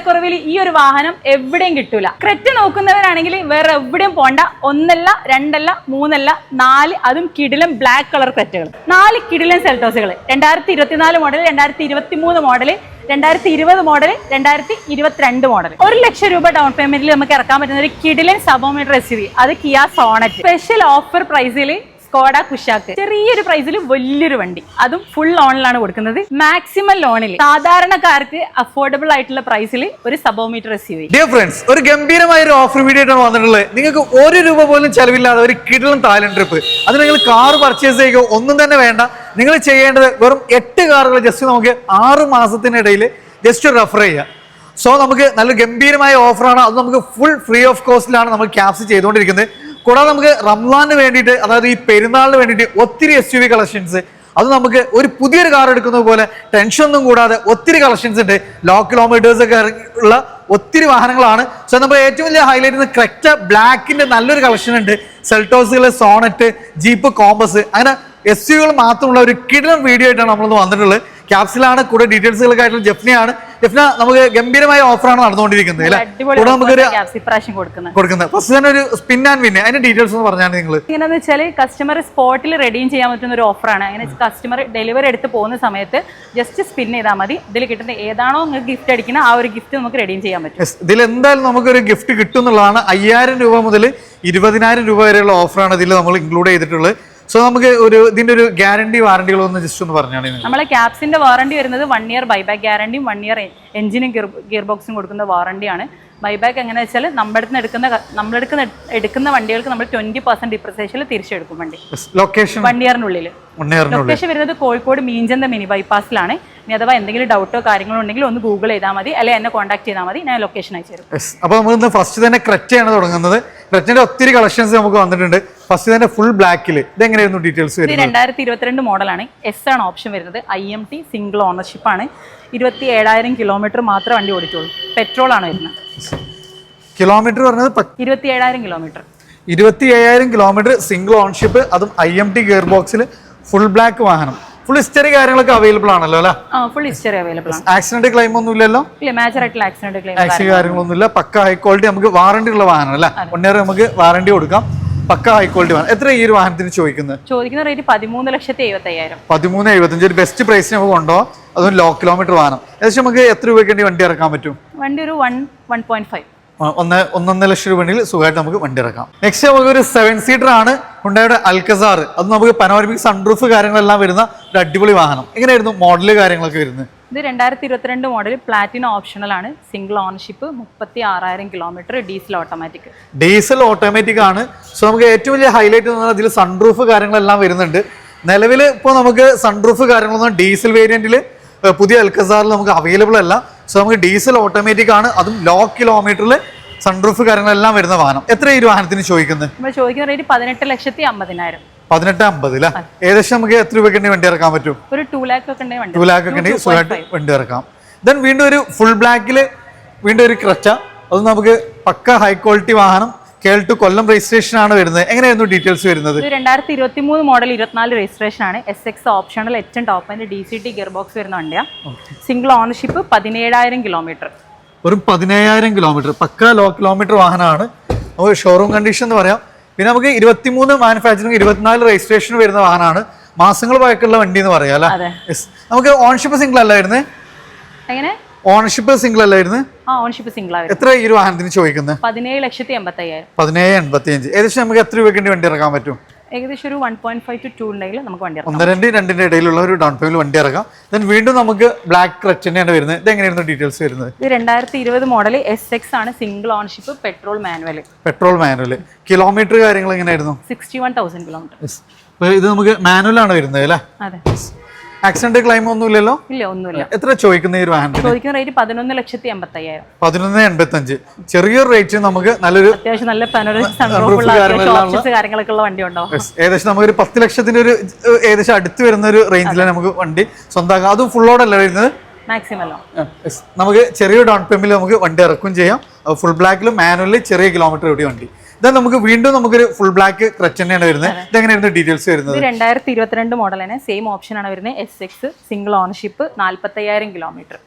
വിലക്കുറവിൽ ഈ ഒരു വാഹനം എവിടെയും കിട്ടൂല. ക്രെറ്റ് നോക്കുന്നവരാണെങ്കിൽ വേറെ എവിടെയും പോണ്ട. ഒന്നല്ല രണ്ടല്ല മൂന്നല്ല നാല് അതും കിടിലൻ ബ്ലാക്ക് കളർ ക്രെറ്റുകൾ നാല് കിടിലൻ സെൽറ്റോസുകൾ രണ്ടായിരത്തി ഇരുപത്തിനാല് മോഡൽ രണ്ടായിരത്തി ഇരുപത്തി മൂന്ന് മോഡൽ രണ്ടായിരത്തി ഇരുപത് മോഡൽ രണ്ടായിരത്തി ഇരുപത്തിരണ്ട് മോഡൽ ഒരു ലക്ഷം രൂപ ഡൗൺ പേയ്മെന്റിൽ നമുക്ക് ഇറക്കാൻ പറ്റുന്ന ഒരു കിടിലൻ sub four metre S U അത് കിയ സോണറ്റ് സ്പെഷ്യൽ ഓഫർ പ്രൈസിൽ സ്കോഡ കുഷാക്ക് ചെറിയൊരു പ്രൈസിൽ വലിയൊരു വണ്ടി. അതും ഫുൾ ലോണിലാണ് കൊടുക്കുന്നത്. മാക്സിമം ലോണിൽ സാധാരണക്കാർക്ക് അഫോർഡബിൾ ആയിട്ടുള്ള പ്രൈസിൽ ഒരു sub four metre S U dear friends ഒരു ഗംഭീരമായ ഒരു ഓഫർ വീഡിയോ ആയിട്ടാണ് വന്നിട്ടുള്ളത്. നിങ്ങൾക്ക് ഒരു രൂപ പോലും ചെലവില്ലാതെ ഒരു കിടലും തായ്ലൻഡ് ട്രിപ്പ് അത് നിങ്ങൾ കാർ പർച്ചേസ് ചെയ്യുക ഒന്നും തന്നെ വേണ്ട. നിങ്ങൾ ചെയ്യേണ്ടത് വെറും എട്ട് കാറുകൾ ജസ്റ്റ് നമുക്ക് ആറ് മാസത്തിനിടയിൽ ജസ്റ്റ് റെഫർ ചെയ്യുക. സോ നമുക്ക് നല്ല ഗംഭീരമായ ഓഫറാണ് അത് നമുക്ക് ഫുൾ ഫ്രീ ഓഫ് കോസ്റ്റിലാണ് നമ്മൾ ക്യാപ്സ് ചെയ്തുകൊണ്ടിരിക്കുന്നത്. കൂടാതെ നമുക്ക് റംസാന് വേണ്ടിയിട്ട് അതായത് ഈ പെരുന്നാളിന് വേണ്ടിയിട്ട് ഒത്തിരി എസ് യു വി കളക്ഷൻസ് അത് നമുക്ക് ഒരു പുതിയൊരു കാർ എടുക്കുന്നത് പോലെ ടെൻഷൻ ഒന്നും കൂടാതെ ഒത്തിരി കളക്ഷൻസ് ഉണ്ട്. ലോ കിലോമീറ്റേഴ്സ് ഒക്കെ ഉള്ള ഒത്തിരി വാഹനങ്ങളാണ്. സോ നമ്മൾ ഏറ്റവും വലിയ ഹൈലൈറ്റ് ക്രെറ്റ ബ്ലാക്കിന്റെ നല്ലൊരു കളക്ഷൻ ഉണ്ട്. സെൽട്ടോസുകൾ സോണറ്റ് ജീപ്പ് കോമ്പസ് അങ്ങനെ എസ് യുകൾ മാത്രമുള്ള ഒരു കിടിലൻ വീഡിയോ ആയിട്ടാണ് നമ്മളിന്ന് വന്നിട്ടുള്ളത്. ക്യാപ്സിലാണ് കൂടെ ഡീറ്റെയിൽസുകളൊക്കെ ആയിട്ടുള്ള ജെഫ്നയാണ്. ജെഫ്ന നമുക്ക് ഗംഭീരമായ ഓഫറാണ് നടന്നുകൊണ്ടിരിക്കുന്നത് അല്ലെ? കൂടെ ഇപ്രാവശ്യം കൊടുക്കുന്നത്. ഫസ്റ്റ് തന്നെ ഒരു സ്പിൻ ആൻഡ് വിന്നെ അതിന്റെ ഡീറ്റെയിൽസ് ഒന്ന് പറഞ്ഞാൽ നിങ്ങൾ ഇങ്ങനെ വെച്ചാൽ കസ്റ്റമർ സ്പോട്ടിൽ റെഡീം ചെയ്യാൻ പറ്റുന്ന ഒരു ഓഫറാണ് അങ്ങനെ കസ്റ്റമർ ഡെലിവറി എടുത്ത് പോകുന്ന സമയത്ത് ജസ്റ്റ് സ്പിൻ ചെയ്താൽ മതി. ഇതിൽ കിട്ടുന്ന ഏതാണോ നിങ്ങൾക്ക് ഗിഫ്റ്റ് അടിക്കുന്ന ആ ഒരു ഗിഫ്റ്റ് നമുക്ക് റെഡീം ചെയ്യാൻ പറ്റും. ഇതിൽ എന്തായാലും നമുക്കൊരു ഗിഫ്റ്റ് കിട്ടും എന്നുള്ളതാണ് അയ്യായിരം രൂപ മുതൽ ഇരുപതിനായിരം രൂപ വരെയുള്ള ഓഫറാണ് ഇതിൽ നമ്മൾ ഇൻക്ലൂഡ് ചെയ്തിട്ടുള്ളത്. സോ നമുക്ക് ഒരു ഇതിന്റെ ഒരു ഗ്യാരണ്ടി വാറണ്ടികളൊന്ന് ജസ്റ്റ് ഒന്ന് പറഞ്ഞാണ് നമ്മളെ ക്യാപ്സിന്റെ വാറണ്ടി വരുന്നത് വൺ ഇയർ ബൈബാക്ക് ഗ്യാരണ്ടിയും വൺ ഇയർ എഞ്ചിനും ഗിയർ ബോക്സും കൊടുക്കുന്ന വാറണ്ടിയാണ് ബൈബാക്ക് എങ്ങനെ വെച്ചാൽ നമ്മുടെ അടുത്ത് എടുക്കുന്ന നമ്മളെടുക്കുന്ന എടുക്കുന്ന വണ്ടികൾക്ക് നമ്മൾ ട്വന്റി പെർസെന്റ് ഡിപ്രസേഷനിൽ തിരിച്ചെടുക്കും വണ്ടി. ലൊക്കേഷൻ വൺ ഇയറിനുള്ളിൽ ലൊക്കേഷൻ വരുന്നത് കോഴിക്കോട് മീഞ്ചന്ത മിനി ബൈപ്പാസിലാണ് ഇനി അഥവാ എന്തെങ്കിലും ഡൗട്ടോ കാര്യങ്ങളോ ഉണ്ടെങ്കിൽ ഒന്ന് ഗൂഗിൾ ചെയ്താൽ മതി. അല്ലെങ്കിൽ എന്നെ കോൺടാക്ട് ചെയ്താൽ മതി. ഞാൻ ലൊക്കേഷൻ അയച്ചു തരും അപ്പൊ അപ്പോൾ നമ്മൾ ഫസ്റ്റ് തന്നെ ക്രെറ്റ് ആണ് തുടങ്ങുന്നത്. ക്രെറ്റന്റെ ഒത്തിരി കളക്ഷൻസ് നമുക്ക് വന്നിട്ടുണ്ട്. ഫസ്റ്റ് തന്നെ ഫുൾ ബ്ലാക്കിൽ ഇതെങ്ങനെയായിരുന്നു ഡീറ്റെയിൽസ് വരുന്നത്? രണ്ടായിരത്തി ഇരുപത്തിരണ്ട് മോഡലാണ്. എസ് ആണ് ഓപ്ഷൻ വരുന്നത്. I M T single ownership ആണ്. ഇരുപത്തി ഏഴായിരം കിലോമീറ്റർ മാത്രം വണ്ടി ഓടിച്ചുള്ളൂ. പെട്രോൾ ആണ് വരുന്നത്. കിലോമീറ്റർ പറഞ്ഞത് പത്ത് ഇരുപത്തി ഏഴായിരം കിലോമീറ്റർ ഇരുപത്തി ഏഴായിരം കിലോമീറ്റർ സിംഗിൾ ഓൺഷിപ്പ് അതും ഐ എം ടി ഗിയർ ബോക്സിൽ ഫുൾ ബ്ലാക്ക് വാഹനം. ഫുൾ ഹിസ്റ്ററി കാര്യങ്ങളൊക്കെ അവൈലബിൾ ആണല്ലോ അല്ലേ? ഫുൾ ഹിസ്റ്ററി അവൈലബിൾ ആണ്. ആക്സിഡന്റ് ക്ലെയിം ഒന്നും ഇല്ലല്ലോ? ഇല്ല മേജർ ആയിട്ടുള്ള ആക്സിഡന്റ് ക്ലെയിം ആക്സിഡന്റ് കാര്യങ്ങളൊന്നുമില്ല പക്ക ഹൈ ക്വാളിറ്റി നമുക്ക് വാറണ്ടി ഉള്ള വാഹനം അല്ലേ? ഒന്നേറെ നമുക്ക് വാറണ്ടി കൊടുക്കാം. പക്ക ഹൈ ക്വാളിറ്റി വാഹനം. എത്ര ഈ ഒരു വാഹനത്തിന് ചോദിക്കുന്നത്? ചോദിക്കുന്ന റേറ്റ് പതിമൂന്ന് ലക്ഷത്തി എഴുപത്തയ്യായിരം. പതിമൂന്ന് എഴുപത്തഞ്ച്. ഒരു ബെസ്റ്റ് പ്രൈസിന് നമുക്ക് കൊണ്ടുപോകാം അതും ലോ കിലോമീറ്റർ വാഹനം. ഏകദേശം നമുക്ക് എത്ര രൂപയ്ക്ക് വേണ്ടി വണ്ടി ഇറക്കാൻ പറ്റും? വണ്ടി ഒരു വൺ വൺ പോയിന്റ് ഫൈവ് ഒന്ന് ഒന്നൊന്നര ലക്ഷം രൂപയിൽ സുഖമായിട്ട് നമുക്ക് വണ്ടി ഇറക്കാം. നെക്സ്റ്റ് നമുക്ക് ഒരു സെവൻ സീറ്റർ ആണ് ഹുണ്ടായുടെ അൽക്കസാർ അത് നമുക്ക് പനോരമിക് സൺറൂഫ് കാര്യങ്ങളെല്ലാം വരുന്ന ഒരു അടിപൊളി വാഹനം. എങ്ങനെയായിരുന്നു മോഡൽ കാര്യങ്ങളൊക്കെ വരുന്നത്? ഇത് രണ്ടായിരത്തി ഇരുപത്തിരണ്ട് മോഡൽ പ്ലാറ്റിനം ഓപ്ഷണൽ ആണ്. സിംഗിൾ ഓണർഷിപ്പ് മുപ്പത്തി ആറായിരം kilometre diesel automatic diesel automatic ആണ്. സോ നമുക്ക് ഏറ്റവും വലിയ ഹൈലൈറ്റ് എന്ന് പറഞ്ഞാൽ അതിൽ സൺറൂഫ് കാര്യങ്ങളെല്ലാം വരുന്നുണ്ട്. നിലവിൽ ഇപ്പോൾ നമുക്ക് സൺറൂഫ് കാര്യങ്ങളൊന്നും ഡീസൽ വേരിയന്റിൽ പുതിയ അൽക്കസാറിൽ നമുക്ക് അവൈലബിൾ അല്ല. സോ നമുക്ക് ഡീസൽ ഓട്ടോമാറ്റിക് ആണ്. അതും ലോ കിലോമീറ്ററിൽ സൺറൂഫ് കാര്യങ്ങളെല്ലാം വരുന്ന വാഹനം. എത്ര ഈ വാഹനത്തിന് ചോദിക്കുന്നത് നമ്മൾ ചോദിക്കുന്ന റേറ്റ് പതിനെട്ട് ലക്ഷത്തി അമ്പതിനായിരം. പതിനെട്ട് അമ്പത് അല്ലേ ഏകദേശം നമുക്ക് എത്ര രൂപയ്ക്ക് വണ്ടി ഇറക്കാൻ പറ്റും? ഒരു ടൂ ലാക്ക് ഒക്കെ ടു ലാക്ക് ഒക്കെ ഉണ്ടെങ്കിൽ സുഖമായിട്ട് വണ്ടി ഇറക്കാം. ദെൻ വീണ്ടും ഒരു ഫുൾ ബ്ലാക്കിൽ വീണ്ടും ഒരു ക്രച്ച. അത് നമുക്ക് പക്ക ഹൈ ക്വാളിറ്റി വാഹനം. കേൾ ടു കൊല്ലം രജിസ്ട്രേഷൻ ആണ് വരുന്നത്. എങ്ങനെയായിരുന്നു ഡീറ്റെയിൽസ് വരുന്നത്? രണ്ടായിരത്തി ഇരുപത്തി മൂന്ന് മോഡൽ ഇരുപത്തിനാല് രജിസ്ട്രേഷൻ ആണ്. എസ് എക്സ് ഓപ്ഷണൽ ഏറ്റവും top and D C T gear box വരുന്ന വണ്ടിയാണ് സിംഗിൾ ഓണർഷിപ്പ് പതിനേഴായിരം കിലോമീറ്റർ വെറും പതിനേഴായിരം കിലോമീറ്റർ പക്ക ലോ കിലോമീറ്റർ വാഹനമാണ്. നമുക്ക് ഷോറൂം കണ്ടീഷൻ എന്ന് പറയാം. പിന്നെ നമുക്ക് ഇരുപത്തിമൂന്ന് മാനുഫാക്ചറിങ് ഇരുപത്തിനാല് രജിസ്ട്രേഷൻ വരുന്ന വാഹനമാണ്. മാസങ്ങൾ പഴക്കമുള്ള വണ്ടി എന്ന് പറയാം അല്ലേ? നമുക്ക് ഓൺഷിപ്പ് സിംഗിൾ അല്ലായിരുന്നേ? എങ്ങനെ? ഓൺഷിപ്പ് സിംഗിൾ അല്ലായിരുന്നു? ആ ഓണർഷിപ്പ് സിംഗിൾ ആയിരുന്നു. എത്ര ഈ ഒരു വാഹനത്തിന് ചോദിക്കുന്നത് പതിനേഴ് ലക്ഷത്തി എൺപത്തി അയ്യായിരം പതിനേഴ് എൺപത്തി അഞ്ച് ഏകദേശം നമുക്ക് എത്ര രൂപയ്ക്ക് വേണ്ടി ഇറക്കാൻ പറ്റും? ഏകദേശം ഒരു one point five two two ഉണ്ടെങ്കിൽ നമുക്ക് വണ്ടി ഒന്ന് രണ്ട് രണ്ടിന്റെ ഇടയിലുള്ള ഒരു ഡൗൺ പേയ്മെന്റ് വണ്ടി ഇറക്കാം. ദെൻ വീണ്ടും നമുക്ക് ബ്ലാക്ക് ക്രച്ച് തന്നെയാണ് വരുന്നത്. ഇത് എങ്ങനെയായിരുന്നു ഡീറ്റെയിൽസ് വരുന്നത്? ഇത് രണ്ടായിരത്തി ഇരുപത് മോഡൽ എസ് എക്സ് ആണ് single ownership petrol manual petrol manual kilometre കാര്യങ്ങൾ എങ്ങനെയായിരുന്നു? സിക്സ്റ്റി വൺ തൗസൻഡ് കിലോമീറ്റർ ഇത് നമുക്ക് മാനുവൽ ആണ് വരുന്നത് അല്ലേ? അതെ. ആക്സിഡന്റ് ക്ലെയിം ഒന്നും ഇല്ലല്ലോ ഇല്ല ഒന്നുമില്ല. എത്ര ചോദിക്കുന്ന ഈ ഒരു വാഹനത്തിന്? ചോദിക്കുന്ന റേറ്റ് പതിനൊന്ന് ലക്ഷത്തി എൺപത്തി അയ്യായിരം പതിനൊന്ന് എൺപത്തി അഞ്ച് ചെറിയൊരു റേറ്റ് നമുക്ക് നല്ലൊരു അത്യാവശ്യം നല്ല കാര്യങ്ങളൊക്കെ ഉള്ള വണ്ടി ഉണ്ടോ ഏകദേശം നമുക്ക് ഒരു പത്ത് ലക്ഷത്തിന്റെ ഒരു ഏകദേശം അടുത്ത് വരുന്ന ഒരു റേഞ്ചിലാണ് നമുക്ക് വണ്ടി സ്വന്തമാക്കാം. അതും ഫുൾ ഓടല്ല വരുന്നത്? അല്ലോ നമുക്ക് ചെറിയ ഡൗൺ പേയ്മെന്റ് നമുക്ക് വണ്ടി ഇറക്കും ചെയ്യാം. ഫുൾ ബ്ലാക്കിലും മാനുവലിൽ ചെറിയ കിലോമീറ്റർ കൂടി വണ്ടി. ഇതാ നമുക്ക് വീണ്ടും നമുക്കൊരു ഫുൾ ബ്ലാക്ക് ക്രച്ച് തന്നെയാണ് വരുന്നത്. ഇതെങ്ങനെയായിരുന്നു ഡീറ്റെയിൽസ് വരുന്നത്? രണ്ടായിരത്തി ഇരുപത്തിരണ്ട് മോഡൽ തന്നെ സെയിം ഓപ്ഷൻ ആണ് വരുന്നത്. എസ് എക്സ് സിംഗിൾ ഓണർഷിപ്പ് നാല്പത്തയ്യായിരം കിലോമീറ്റർ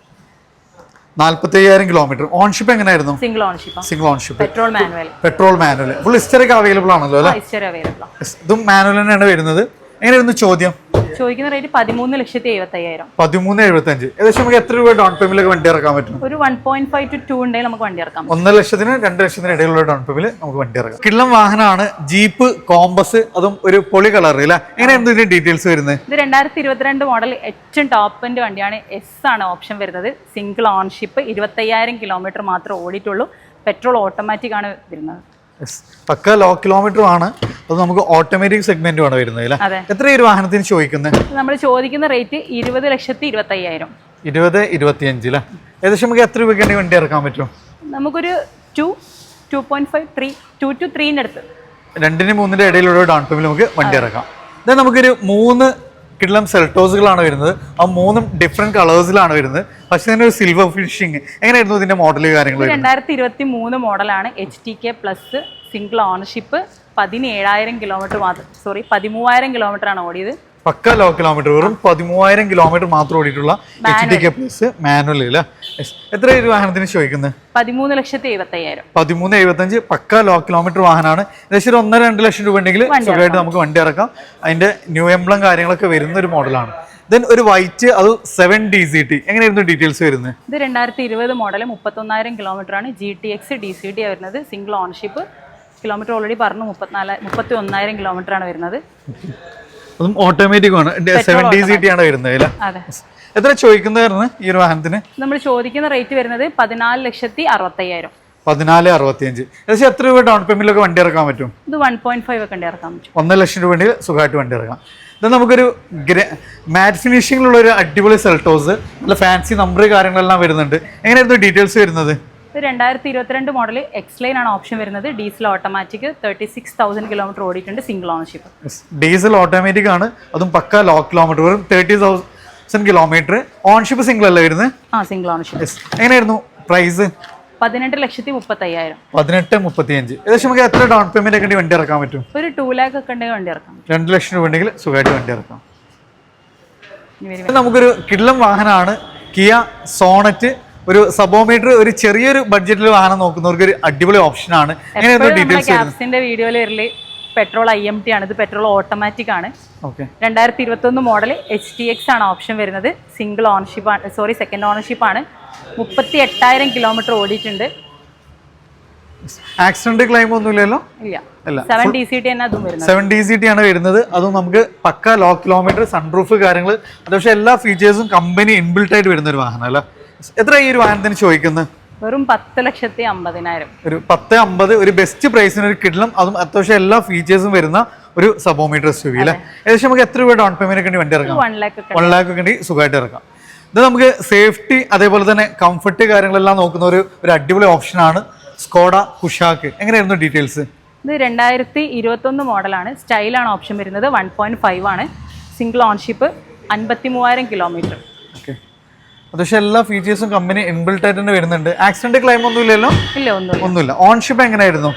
നാല്പത്തി അയ്യായിരം കിലോമീറ്റർ ഓൺഷിപ്പ് എങ്ങനെയായിരുന്നു single ownership single ownership petrol manual petrol manual full ഹിസ്റ്ററിക്ക് available ആണല്ലോ അല്ലേ? History available. ഇതും മാനുവൽ തന്നെയാണ് വരുന്നത്. എങ്ങനെയായിരുന്നു ചോദ്യം? ചോദിക്കുന്ന റേറ്റ് പതിമൂന്ന് ലക്ഷത്തി എഴുപത്തി അയ്യായിരം പതിമൂന്ന് എഴുപത്തി അഞ്ച് ഏകദേശം നമുക്ക് എത്ര രൂപ ഡൗൺ പേയ്മെന്റ് വണ്ടി ഇറക്കാൻ പറ്റും? ഒരു one point five two two ഉണ്ടെങ്കിൽ നമുക്ക് വണ്ടി ഇറക്കാം. ഒന്നര ലക്ഷത്തിന് രണ്ട് ലക്ഷത്തിന് ഇടയിലുള്ള ഡൗൺ പേയ്മെന്റ് നമുക്ക് വണ്ടി ഇറക്കാം. കിള്ളം വാഹനമാണ് ജീപ്പ് കോമ്പസ് അതും ഒരു പൊളി കളർ അല്ലേ എങ്ങനെയായിരുന്നു ഇതിന്റെ ഡീറ്റെയിൽസ് വരുന്നത്? ഇത് രണ്ടായിരത്തി ഇരുപത്തിരണ്ട് മോഡൽ ഏറ്റവും ടോപ്പിന്റെ വണ്ടിയാണ്. എസ് ആണ് ഓപ്ഷൻ വരുന്നത്. സിംഗിൾ ഓൺഷിപ്പ് ഇരുപത്തയ്യായിരം കിലോമീറ്റർ മാത്രമേ ഓടിയിട്ടുള്ളൂ. പെട്രോൾ ഓട്ടോമാറ്റിക് ആണ് വരുന്നത്. പക്ക ലോ കിലോമീറ്റർ ആണ്. അത് നമുക്ക് ഓട്ടോമാറ്റിക് സെഗ്മെന്റും ആണ് വരുന്നത് അല്ലേ? എത്ര ഈ ഒരു വാഹനത്തിന് ചോദിക്കുന്നത് നമ്മൾ ചോദിക്കുന്ന റേറ്റ് ഇരുപത് ലക്ഷത്തി ഇരുപത്തി അയ്യായിരം ഇരുപത് ഇരുപത്തിയഞ്ച് അല്ലേ ഏകദേശം നമുക്ക് എത്ര രൂപയ്ക്ക് വണ്ടി ഇറക്കാൻ പറ്റും? നമുക്കൊരു two two point five three two two ത്രീന്റെ അടുത്ത്. രണ്ടിന് മൂന്നിന്റെ ഇടയിലുള്ള ഡൗൺ പേയ്മെന്റ് നമുക്ക് വണ്ടി ഇറക്കാം. ഇത് നമുക്കൊരു മൂന്ന് കിള്ളം സെൽട്ടോസുകളാണ് വരുന്നത്. ആ മൂന്നും ഡിഫറെന്റ് കളേഴ്സിലാണ് വരുന്നത്. പക്ഷെ ഇതിന്റെ ഒരു സിൽവർ ഫിനിഷിങ് എങ്ങനെയായിരുന്നു ഇതിന്റെ മോഡൽ കാര്യങ്ങൾ രണ്ടായിരത്തി ഇരുപത്തി മൂന്ന് മോഡലാണ് H T K plus single ownership പതിനേഴായിരം കിലോമീറ്റർ മാത്രം സോറി പതിമൂവായിരം കിലോമീറ്റർ ആണ് ഓടിയത്. പക്ക ലോ കിലോമീറ്റർ വെറും പതിമൂവായിരം കിലോമീറ്റർ മാത്രം ഓടിയിട്ടുള്ള H D K plus manual അല്ലേ. എത്ര ഒരു വാഹനത്തിന് ചോദിക്കുന്നത് പതിമൂന്ന് ലക്ഷത്തി എഴുപത്തയ്യായിരം. പതിമൂന്ന് എഴുപത്തഞ്ച് പക്ക ലോ കിലോമീറ്റർ വാഹനമാണ് ഏകദേശം ഒരു ഒന്നര രണ്ട് ലക്ഷം രൂപ ഉണ്ടെങ്കിൽ സുഖമായിട്ട് നമുക്ക് വണ്ടി ഇറക്കാം. അതിന്റെ ന്യൂ എംബ്ലം കാര്യങ്ങളൊക്കെ വരുന്ന ഒരു മോഡലാണ് ദെൻ ഒരു വൈറ്റ് അത് സെവൻ ഡി സി ടി എങ്ങനെയായിരുന്നു ഡീറ്റെയിൽസ് വരുന്നത് ഇത് രണ്ടായിരത്തി ഇരുപത് മോഡൽ മുപ്പത്തൊന്നായിരം കിലോമീറ്റർ ആണ്. G T X D C T വരുന്നത്. സിംഗിൾ ഓണർഷിപ്പ് കിലോമീറ്റർ ഓൾറെഡി പറഞ്ഞു മുപ്പത്തിനാല് മുപ്പത്തി ഒന്നായിരം കിലോമീറ്റർ ആണ് വരുന്നത്. അതും ഓട്ടോമാറ്റിക് ആണ്. സെവൻ ഡി സി ടി ആണ് വരുന്നത് എത്ര ചോദിക്കുന്നതായിരുന്നു ഈ ഒരു വാഹനത്തിന്? നമ്മൾ ചോദിക്കുന്ന റേറ്റ് വരുന്നത് പതിനാല് ലക്ഷത്തി അറുപത്തയ്യായിരം. പതിനാല് അറുപത്തിയഞ്ച്. ഏകദേശം എത്ര രൂപ ഡൗൺ പേയ്മെന്റിലൊക്കെ വണ്ടി ഇറക്കാൻ പറ്റും? ഇത് വൺ പോയിന്റ് ഫൈവ് ഒക്കെ ഇറക്കാൻ പറ്റും. ഒന്നര ലക്ഷം രൂപ വേണ്ടി സുഖമായിട്ട് വണ്ടി ഇറക്കാം. ഇത് നമുക്കൊരു മാറ്റ് ഫിനിഷിങ്ങിലുള്ള ഒരു അടിപൊളി സെൽട്ടോസ് നല്ല ഫാൻസി നമ്പർ കാര്യങ്ങളെല്ലാം വരുന്നുണ്ട്. എങ്ങനെയായിരുന്നു ഡീറ്റെയിൽസ് വരുന്നത്? ഇത് രണ്ടായിരത്തി ഇരുപത്തിരണ്ട് മോഡൽ എക്സ് ലൈൻ ആണ് ഓപ്ഷൻ വരുന്നത്. Diesel automatic thirty six thousand kilometre ഓടിയിട്ടുണ്ട് സിംഗിൾ ഓണർഷിപ്പ് ഡീസൽ ഓട്ടോമാറ്റിക് ആണ്. അതും പക്ക ലോ കിലോമീറ്റർ വരും thirty thousand kilometre ownership single അല്ലേ വരുന്നത് ആ സിംഗിൾ ഓണർഷിപ്പ്. എങ്ങനെയായിരുന്നു പ്രൈസ് പതിനെട്ട് ലക്ഷത്തി മുപ്പത്തയ്യായിരം. പതിനെട്ട് മുപ്പത്തിയഞ്ച്. ഏകദേശം നമുക്ക് എത്ര ഡൗൺ പേയ്മെന്റ് ഒക്കെ വണ്ടി ഇറക്കാൻ പറ്റും? ഒരു ടു ലാക്ക് ഒക്കെ ഉണ്ടെങ്കിൽ വണ്ടി ഇറക്കാം. രണ്ട് ലക്ഷം രൂപ ഉണ്ടെങ്കിൽ സുഖമായിട്ട് വണ്ടി ഇറക്കാം. നമുക്കൊരു കിടിലം വാഹനമാണ്. കിയ സോണറ്റ് ഒരു സബോമീറ്റർ ഒരു ചെറിയൊരു ബഡ്ജറ്റിൽ വാഹനം നോക്കുന്നവർക്ക് ഒരു അടിപൊളി ഓപ്ഷനാണ് ആണ്. ഡീറ്റെയിൽസ് വരുന്നത് ക്യാപ്സിന്റെ വീഡിയോയിൽ വരൽ പെട്രോൾ ഐ എം ടി ആണ്. ഇത് പെട്രോൾ ഓട്ടോമാറ്റിക് ആണ്. രണ്ടായിരത്തി ഇരുപത്തി ഒന്ന് മോഡൽ എച്ച് ടി എക്സ് ആണ് ഓപ്ഷൻ വരുന്നത്. സിംഗിൾ ഓണർഷിപ്പ് ആണ് സോറി സെക്കൻഡ് ഓണർഷിപ്പ് ആണ്. മുപ്പത്തി എട്ടായിരം കിലോമീറ്റർ ഓടിയിട്ടുണ്ട്. ആക്സിഡന്റ് ക്ലെയിം ഒന്നും ഇല്ലല്ലോ ഇല്ല. സെവൻ ഡി സി ടി തന്നെ അതും വരുന്നത്. സെവൻ ഡി സി ടി ആണ് വരുന്നത്. അതും നമുക്ക് പക്ക ലോ കിലോമീറ്റർ സൺറൂഫ് കാര്യങ്ങൾ അത്യാവശ്യം എല്ലാ ഫീച്ചേഴ്സും കമ്പനി ഇൻബിൽട്ട് ആയിട്ട് വരുന്ന ഒരു വാഹനം അല്ല? എത്ര ഈ ഒരു വാഹനത്തിന് ചോദിക്കുന്നത് വെറും പത്ത് ലക്ഷത്തി അമ്പതിനായിരം. ഒരു പത്ത് അമ്പത് ഒരു ബെസ്റ്റ് പ്രൈസിന് ഒരു കിടലും അതും അത്യാവശ്യം എല്ലാ ഫീച്ചേഴ്സും വരുന്ന ഒരു സബോമീറ്റർ എസ് യു വി അല്ലേ ഏകദേശം നമുക്ക് എത്ര രൂപ ഡൗൺ പേയ്മെന്റ് ഒക്കെ വണ്ടി ഇറക്കാം വൺ ലാക്ക് വേണ്ടി വൺ ലാക്ക് ഒക്കെ ഉണ്ടെങ്കിൽ സുഖമായിട്ട് ഇറക്കാം ഇത് നമുക്ക് സേഫ്റ്റി അതേപോലെ തന്നെ കംഫർട്ട് കാര്യങ്ങളെല്ലാം നോക്കുന്ന ഒരു ഒരു അടിപൊളി ഓപ്ഷനാണ് സ്കോഡ കുഷാക്ക് എങ്ങനെയായിരുന്നു ഡീറ്റെയിൽസ് ഇത് രണ്ടായിരത്തി ഇരുപത്തൊന്ന് മോഡലാണ് സ്റ്റൈലാണ് ഓപ്ഷൻ വരുന്നത്. വൺ പോയിന്റ് ഫൈവ് ആണ്. സിംഗിൾ ഓൺഷിപ്പ് അൻപത്തി മൂവായിരം കിലോമീറ്റർ ഓക്കെ അത്യാവശ്യം എല്ലാ ഫീച്ചേഴ്സും കമ്പനി ഇൻബിൽട്ട് ആയിട്ട് തന്നെ വരുന്നുണ്ട്. ആക്സിഡന്റ് ക്ലെയിം ഒന്നുമില്ലല്ലോ? ഇല്ല ഒന്നുമില്ല. ഓൺഷിപ്പ് എങ്ങനെയായിരുന്നു?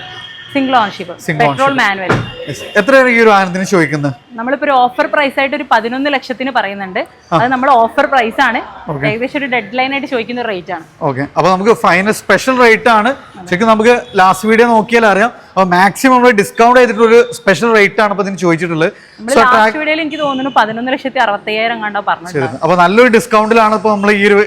സിംഗിൾ ഓൺഷിപ്പ് പെട്രോൾ മാനുവൽ എത്രയാണ് ഈ ഒരു വാഹനത്തിന് ചോദിക്കുന്നത്? നമ്മളിപ്പോ ഒരു ഓഫർ പ്രൈസ് ആയിട്ട് ഒരു പതിനൊന്ന് ലക്ഷത്തിന് പറയുന്നുണ്ട്. അത് നമ്മൾ ഓഫർ പ്രൈസ് ആണ്. ഏകദേശം ഒരു ഡെഡ് ലൈൻ ആയിട്ട് ചോദിക്കുന്ന റേറ്റ് ആണ്. ഓക്കെ അപ്പൊ നമുക്ക് ഫൈനൽ സ്പെഷ്യൽ റേറ്റ് ആണ്. ശരിക്കും നമുക്ക് ലാസ്റ്റ് വീഡിയോ നോക്കിയാൽ അറിയാം. അപ്പൊ മാക്സിമം നമ്മൾ ഡിസ്കൗണ്ട് ചെയ്തിട്ടുള്ള ഒരു സ്പെഷ്യൽ റേറ്റ് ആണ് ഇപ്പൊ ഇതിന് ചോദിച്ചിട്ടുള്ളത്. ലാസ്റ്റ് വീഡിയോയിൽ എനിക്ക് തോന്നുന്നു പതിനൊന്ന് ലക്ഷത്തി അറുപത്തയ്യായിരം കണ്ടോ പറഞ്ഞിട്ടുണ്ട്. അപ്പൊ നല്ലൊരു ഡിസ്കൗണ്ടിലാണ് ഇപ്പൊ നമ്മൾ ഈ ഒരു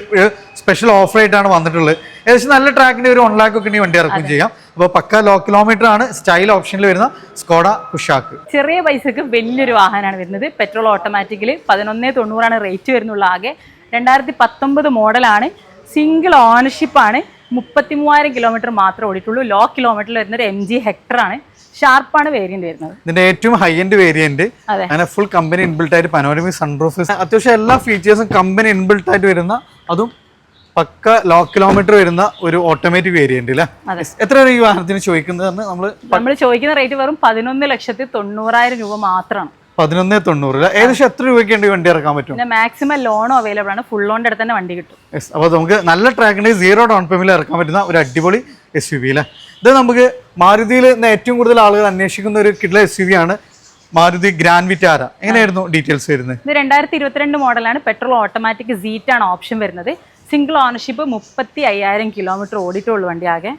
സ്പെഷ്യൽ ഓഫർ ആയിട്ടാണ് വന്നിട്ടുള്ളത്. ഏകദേശം നല്ല ട്രാക്കിന്റെ ഒരു വൺ ലാക്ക് ഒക്കെ ഇനി വണ്ടി ഇറക്കും ചെയ്യാം. അപ്പൊ പക്ക ലോ കിലോമീറ്റർ ആണ് സ്റ്റൈൽ ഓപ്ഷനിൽ വരുന്ന സ്കോഡ കുഷാക്ക് ചെറിയ പൈസക്ക് വലിയൊരു വാഹനമാണ് വരുന്നത്. പെട്രോൾ ഓട്ടോമാറ്റിക്കലി പതിനൊന്നേ തൊണ്ണൂറാണ് റേറ്റ് വരുന്നുള്ളൂ ആകെ. രണ്ടായിരത്തി പത്തൊമ്പത് മോഡലാണ്. സിംഗിൾ ഓണർഷിപ്പ് ആണ്. മുപ്പത്തി മൂവായിരം കിലോമീറ്റർ മാത്രമേ ഓടിയിട്ടുള്ളൂ. ലോ കിലോമീറ്ററിൽ വരുന്ന ഒരു എം ജി ഹെക്ടർ ആണ് ഷാർപ്പാണ് വേരിയന്റ് വരുന്നത്. ഇതിന്റെ ഏറ്റവും ഹൈ എൻഡ് വേരിയന്റ് അതെ. അങ്ങനെ ഫുൾ കമ്പനി ഇൻബിൾട്ട് ആയിട്ട് പനോരമിക് സൺറൂഫ് അത്യാവശ്യം എല്ലാ ഫീച്ചേഴ്സും കമ്പനി ഇൻബിൾട്ട് ആയിട്ട് വരുന്ന അതും പക്ക ലോ കിലോമീറ്റർ വരുന്ന ഒരു ഓട്ടോമാറ്റിക് വേരിയന്റ് അല്ലേ? എത്ര രൂപ ഈ വാഹനത്തിന് ചോദിക്കുന്നത് നമ്മൾ നമ്മൾ ചോദിക്കുന്ന റേറ്റ് വെറും പതിനൊന്ന് ലക്ഷത്തി തൊണ്ണൂറായിരം രൂപ മാത്രമാണ് പതിനൊന്ന് തൊണ്ണൂറ് ഏകദേശം എത്ര രൂപയ്ക്ക് വണ്ടി ഇറക്കാൻ പറ്റും? മാക്സിമം ലോണും അവൈലബിൾ ആണ്. ഫുൾ ലോണിന്റെ അടുത്ത് തന്നെ വണ്ടി കിട്ടും. അപ്പോൾ നമുക്ക് നല്ല ട്രാക്കിന്റെ സീറോ ഡൗൺ പേയ്മെന്റ് ഇറക്കാൻ പറ്റുന്ന ഒരു അടിപൊളി എസ് യു വി അല്ലേ? ഇത് നമുക്ക് മാരുതിയിൽ ഇന്ന് ഏറ്റവും കൂടുതൽ ആളുകൾ അന്വേഷിക്കുന്ന ഒരു കിഡ്ല എസ് യു വി ആണ് മാരുതി ഗ്രാൻഡ് വിറ്റാര എങ്ങനെയായിരുന്നു ഡീറ്റെയിൽസ് വരുന്നത്? ഇത് രണ്ടായിരത്തി ഇരുപത്തിരണ്ട് മോഡലാണ് പെട്രോൾ ഓട്ടോമാറ്റിക് സീറ്റ് ആണ് ഓപ്ഷൻ വരുന്നത്. സിംഗിൾ ഓണർഷിപ്പ് മുപ്പത്തി അയ്യായിരം കിലോമീറ്റർ ഓടിയിട്ടുള്ളൂ വണ്ടി ആകെ.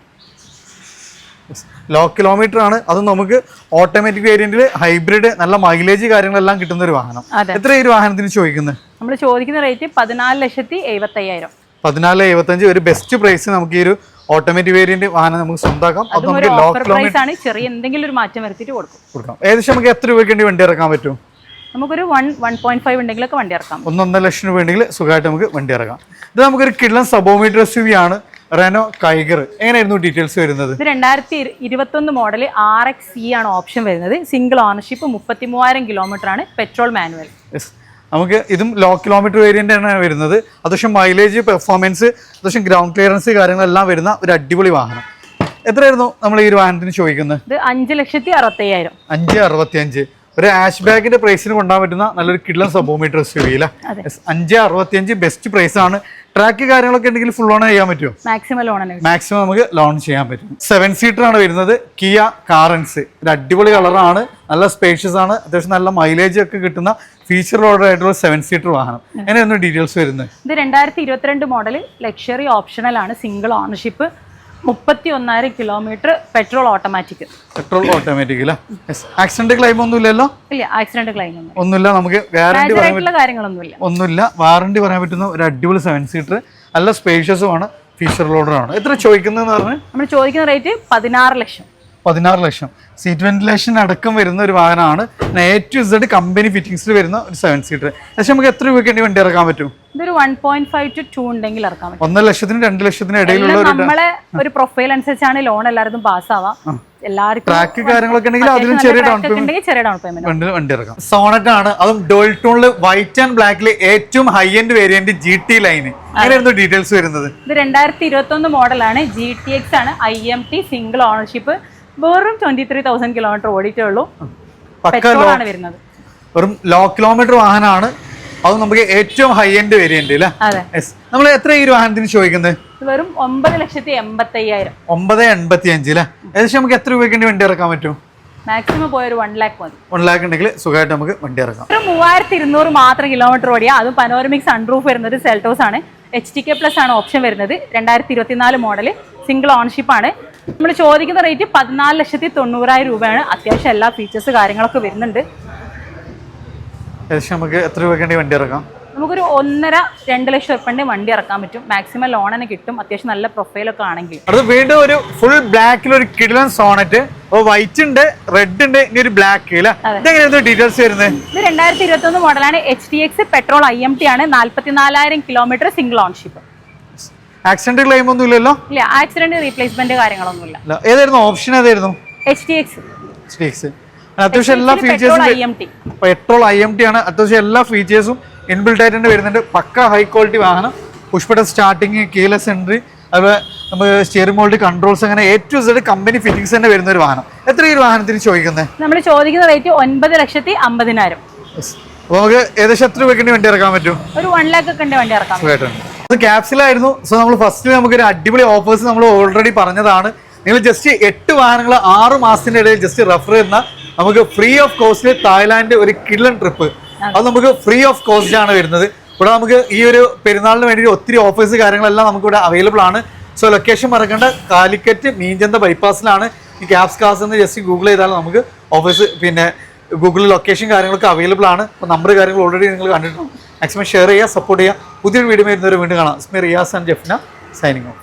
ലോ കിലോമീറ്റർ ആണ്. അത് നമുക്ക് ഓട്ടോമാറ്റിക് വേരിയന്റിൽ ഹൈബ്രിഡ് നല്ല മൈലേജ് കാര്യങ്ങളെല്ലാം കിട്ടുന്ന ഒരു വാഹനം. എത്ര ഈ ഒരു വാഹനത്തിന് ചോദിക്കുന്നത് നമ്മൾ ചോദിക്കുന്ന റേറ്റ് പതിനാല് ലക്ഷത്തി എഴുപത്തി അയ്യായിരം പതിനാല് എഴുപത്തഞ്ച് ഒരു ബെസ്റ്റ് പ്രൈസ് നമുക്ക് ഈ ഒരു ഓട്ടോമാറ്റിക് വേരിയന്റ് വാഹനം നമുക്ക് സ്വന്തമാക്കാം അത് നമുക്ക് ലോ കിലോമീറ്റർ ചെറിയ എന്തെങ്കിലും ഒരു മാറ്റം വരുത്തിയിട്ട് കൊടുക്കും. കൊടുക്കാം ഏകദേശം നമുക്ക് എത്ര രൂപയ്ക്ക് വേണ്ടി വണ്ടി ഇറക്കാൻ പറ്റും? നമുക്കൊരു വൺ വൺ പോയിന്റ് ഫൈവ് ഉണ്ടെങ്കിലൊക്കെ വണ്ടി ഇറക്കാം. ഒന്നൊന്നര ലക്ഷം രൂപ ഉണ്ടെങ്കിൽ സുഖമായിട്ട് നമുക്ക് വണ്ടി ഇറക്കാം. ഇത് നമുക്കൊരു കിഡ്ലൻ സബോമീറ്റർ എസ് ആണ്. റെനോ കൈഗർ എങ്ങനെയായിരുന്നു ഡീറ്റെയിൽസ് വരുന്നത്? ഇത് രണ്ടായിരത്തി ഇരുപത്തി ഒന്ന് മോഡൽ ആർ എക്സ് സി ആണ് ഓപ്ഷൻ വരുന്നത്. സിംഗിൾ ഓണർഷിപ്പ് മുപ്പത്തി മൂവായിരം കിലോമീറ്റർ ആണ് പെട്രോൾ മാനുവൽ നമുക്ക് ഇതും ലോ കിലോമീറ്റർ വേരിയന്റ് ആണ് വരുന്നത്. അത്യാവശ്യം മൈലേജ് പെർഫോമൻസ് അത്യാവശ്യം ഗ്രൗണ്ട് ക്ലിയറൻസ് കാര്യങ്ങളെല്ലാം വരുന്ന ഒരു അടിപൊളി വാഹനം. എത്രയായിരുന്നു നമ്മൾ ഈ ഒരു വാഹനത്തിന് ചോദിക്കുന്നത്? ഇത് അഞ്ച് ലക്ഷത്തി അറുപത്തയ്യായിരം. അഞ്ച് അറുപത്തി അഞ്ച് ഒരു ആഷ് ബാഗിന്റെ പ്രൈസിന് കൊണ്ടാൻ പറ്റുന്ന നല്ലൊരു കിഡ്ലൻ സബോമീറ്റർ എസ് യു വിയിലെ. അഞ്ച് അറുപത്തി അഞ്ച് ബെസ്റ്റ് പ്രൈസ് ആണ്. ട്രാക്ക് കാര്യങ്ങളൊക്കെ ഉണ്ടെങ്കിൽ ഫുൾ ഓൺ ചെയ്യാൻ പറ്റുമോ? മാക്സിമം ലോൺ മാക്സിമം നമുക്ക് ലോൺ ചെയ്യാൻ പറ്റും. സെവൻ സീറ്റർ ആണ് വരുന്നത്. കിയ കാറൻസ് ഒരു അടിപൊളി കളറാണ് നല്ല സ്പേഷ്യസ് ആണ്. അത്യാവശ്യം നല്ല മൈലേജ് ഒക്കെ കിട്ടുന്ന ഫീച്ചർ ഓർഡർ ആയിട്ടുള്ള സെവൻ സീറ്റർ വാഹനം എങ്ങനെയായിരുന്നു ഡീറ്റെയിൽസ് വരുന്നത്? ഇത് രണ്ടായിരത്തി ഇരുപത്തിരണ്ട് മോഡൽ ലക്ഷറി ഓപ്ഷണൽ ആണ്. സിംഗിൾ ഓണർഷിപ്പ് മുപ്പത്തി ഒന്നായിരം kilometre petrol automatic petrol automatic accident claim ഒന്നും ഇല്ലല്ലോ ഇല്ല ആക്സിഡന്റ് ക്ലെയിം ഒന്നും ഒന്നുമില്ല നമുക്ക് ഗ്യാരണ്ടി കാര്യങ്ങളൊന്നുമില്ല. ഒന്നുമില്ല. വാറണ്ടി പറയാൻ പറ്റുന്ന ഒരു അടിപൊളി സെവൻ സീറ്റർ നല്ല സ്പേഷ്യസും ആണ്. ഫീച്ചർ ലോഡർ ആണ്. എത്ര ചോദിക്കുന്നത് പറഞ്ഞു? നമ്മൾ ചോദിക്കുന്ന റേറ്റ് പതിനാറ് ലക്ഷം. പതിനാറ് ലക്ഷം. സീറ്റ് വെന്റിലേഷൻ അടക്കം വരുന്ന ഒരു വാഹനമാണ്. എ ടു കമ്പനി ഫിറ്റിംഗ്സിൽ വരുന്ന ഒരു സെവൻ സീറ്റർ പക്ഷേ നമുക്ക് എത്ര രൂപയ്ക്ക് വേണ്ടി വണ്ടി ഇറക്കാൻ പറ്റും? ഇതൊരു one point five two two ഉണ്ടെങ്കിൽ ഇറക്കാൻ പറ്റും. ഒന്നര ലക്ഷത്തിന് രണ്ട് ലക്ഷത്തിന് ഇടയിലുള്ള നമ്മളെ ഒരു പ്രൊഫൈൽ അനുസരിച്ചാണ് ലോൺ എല്ലാവർക്കും പാസ്സാവാം ട്രാക്ക് കാര്യങ്ങളൊക്കെ ഉണ്ടെങ്കിൽ അതിലും ചെറിയ ഡൗൺ പേയ്മെന്റ് പേയ്മെന്റ് വണ്ടി ഇറക്കാം. സോണറ്റ് ആണ്. അതും ഡോൾ ടോണിൽ വൈറ്റ് ആൻഡ് ബ്ലാക്കിൽ ഏറ്റവും high end variant G T line അങ്ങനെയായിരുന്നു ഡീറ്റെയിൽസ് വരുന്നത്? ഇത് രണ്ടായിരത്തി ഇരുപത്തി ഒന്ന് മോഡലാണ് ജി ടി എക്സ് ആണ്. I M T single ownership വെറും ട്വന്റി ത്രീ തൗസൻഡ് കിലോമീറ്റർ ഓടിയിട്ടേ ഉള്ളൂ. ആണ് വരുന്നത്. വെറും ലോ കിലോമീറ്റർ വാഹനമാണ്. അത് നമുക്ക് ഏറ്റവും ഹൈ എൻഡ് വേരിയന്റ് നമ്മൾ എത്ര ഈ വാഹനത്തിന് ചോദിക്കുന്നത്? വെറും ഒമ്പത് ലക്ഷത്തി എൺപത്തി അയ്യായിരം ഒമ്പത് എൺപത്തി അഞ്ച് അല്ലേ ഏകദേശം നമുക്ക് എത്ര രൂപയ്ക്ക് വേണ്ടി ഇറക്കാൻ പറ്റും? മാക്സിമം പോയ ഒരു വൺ ലാക്ക് മതി. വൺ ലാക്ക് ഉണ്ടെങ്കിൽ സുഖമായിട്ട് നമുക്ക് വണ്ടി ഇറക്കാം. ഒരു മൂവായിരത്തി ഇരുന്നൂറ് മാത്രം കിലോമീറ്റർ ഓടിയാ. അതും പനോരമിക് സൺറൂഫ് വരുന്നത് സെൽട്ടോസ് ആണ്. എച്ച് ടി കെ പ്ലസ് ആണ് ഓപ്ഷൻ വരുന്നത്. രണ്ടായിരത്തി ഇരുപത്തിനാല് മോഡൽ സിംഗിൾ ഓൺഷിപ്പ് ആണ്. നമ്മൾ ചോദിക്കുന്ന റേറ്റ് പതിനാല് ലക്ഷത്തി തൊണ്ണൂറായിരം രൂപയാണ്. അത്യാവശ്യം എല്ലാ ഫീച്ചേഴ്സ് കാര്യങ്ങളൊക്കെ വരുന്നുണ്ട്. നമുക്ക് എത്ര രൂപയ്ക്ക് വേണ്ടി ഇറക്കാം? നമുക്കൊരു ഒന്നര രണ്ട് ലക്ഷം ഉറുപ്പന്റെ വണ്ടി ഇറക്കാൻ പറ്റും. മാക്സിമം ലോൺ തന്നെ കിട്ടും. അത്യാവശ്യം നല്ല പ്രൊഫൈലൊക്കെ ആണെങ്കിൽ. അത് വീണ്ടും ഒരു ഫുൾ ബ്ലാക്കിൽ ഒരു കിടിലൻ സോണറ്റ് വൈറ്റ് ഉണ്ട് റെഡ് ഉണ്ട് ഇനി ഒരു ബ്ലാക്ക് ഡീറ്റെയിൽസ് വരുന്നത് ഇത് രണ്ടായിരത്തി ഇരുപത്തൊന്ന് മോഡലാണ് H D X petrol I M T ആണ്. നാല്പത്തിനാലായിരം kilometre single ownership accident claim ഒന്നും ഇല്ലല്ലോ? ഇല്ല ആക്സിഡന്റ് റീപ്ലേസ്മെന്റ് കാര്യങ്ങളൊന്നുമില്ല. ഇല്ല ഏതായിരുന്നു? ഓപ്ഷൻ ഏതായിരുന്നു? എച്ച് ടി എക്സ് അത്യാവശ്യം എല്ലാ ഫീച്ചേഴ്സും പെട്രോൾ ഐ എം ടി ആണ്. അത്യാവശ്യം എല്ലാ ഫീച്ചേഴ്സും ഇൻബിൽറ്റ് ആയിട്ട് തന്നെ വരുന്നുണ്ട്. പക്ക ഹൈ ക്വാളിറ്റി വാഹനം. പുഷ്പയുടെ സ്റ്റാർട്ടിങ് കീലെസ് എൻട്രി അതുപോലെ നമുക്ക് സ്റ്റിയറിംഗ് മോൾഡ് കൺട്രോൾസ് അങ്ങനെ A to Z company fittings തന്നെ വരുന്ന ഒരു വാഹനം. എത്ര ഈ വാഹനത്തിന് ചോദിക്കുന്നത് നമ്മൾ ചോദിക്കുന്ന റേറ്റ് ഒൻപത് ലക്ഷത്തി അമ്പതിനായിരം. നമുക്ക് ഏകദേശം എത്ര രൂപയ്ക്ക് വണ്ടി ഇറക്കാൻ പറ്റും? ഒരു വൺ ലാക്ക് ഒക്കെ വണ്ടി ഇറക്കാം അത് ക്യാപ്സിലായിരുന്നു സോ നമ്മൾ ഫസ്റ്റ് നമുക്ക് ഒരു അടിപൊളി ഓഫേഴ്സ് നമ്മൾ ഓൾറെഡി പറഞ്ഞതാണ്. നിങ്ങൾ ജസ്റ്റ് എട്ട് വാഹനങ്ങൾ ആറ് മാസത്തിന്റെ ഇടയിൽ ജസ്റ്റ് റെഫർ ചെയ്യുന്ന നമുക്ക് ഫ്രീ ഓഫ് കോസ്റ്റ് തായ്ലാന്റ് ഒരു കിഡ്ലൻ ട്രിപ്പ് അത് നമുക്ക് ഫ്രീ ഓഫ് കോസ്റ്റ് ആണ് വരുന്നത്. ഇവിടെ നമുക്ക് ഈ ഒരു പെരുന്നാളിന് വേണ്ടി ഒത്തിരി ഓഫേഴ്സ് കാര്യങ്ങളെല്ലാം നമുക്ക് ഇവിടെ അവൈലബിൾ ആണ്. സോ ലൊക്കേഷൻ മറക്കേണ്ട. കാലിക്കറ്റ് മീൻചന്ത ബൈപ്പാസിലാണ് ഈ ക്യാബ്സ് കാസ് എന്ന് ജസ്റ്റ് ഗൂഗിൾ ചെയ്താൽ നമുക്ക് ഓഫീസ് പിന്നെ ഗൂഗിളിൽ ലൊക്കേഷൻ കാര്യങ്ങളൊക്കെ അവൈലബിൾ ആണ്. അപ്പോൾ നമ്പർ കാര്യങ്ങൾ ഓൾറെഡി നിങ്ങൾ കണ്ടിട്ടുണ്ട്. മാക്സിമം ഷെയർ ചെയ്യുക സപ്പോർട്ട് ചെയ്യുക. പുതിയൊരു വീഡിയോ വരുന്നവരെ വീണ്ടും കാണാം. സ്മി Riyas and Jefna signing off